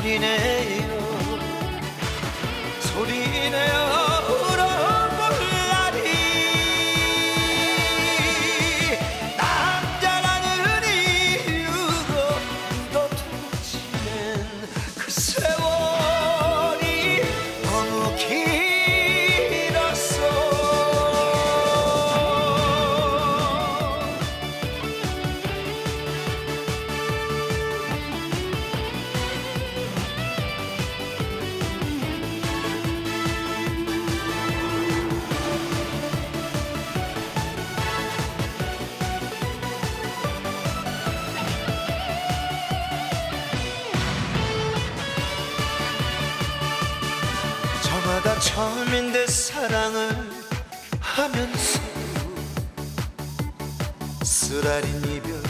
소리내요. 소리내어 저마다 처음인데 사랑을 하면서 쓰라린 이별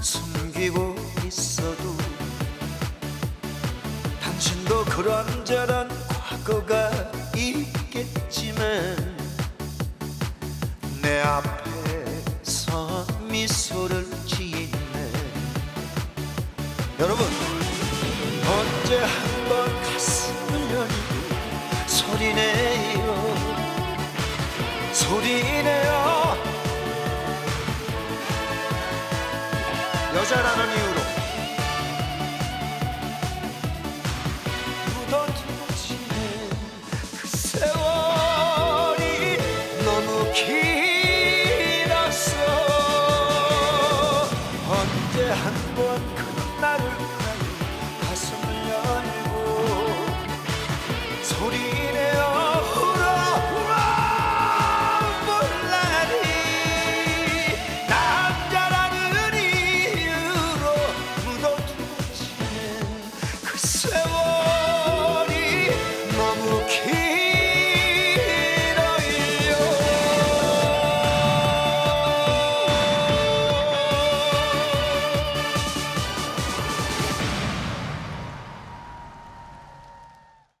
숨기고 있어도 당신도 그런저런 과거가 있겠지만 내 앞에서 미소를 지네. 여러분 언제 한 소리내요. 여자라는 이유로. 그 세월이 너무 길었어. 언제 한 번 그런 나를 So.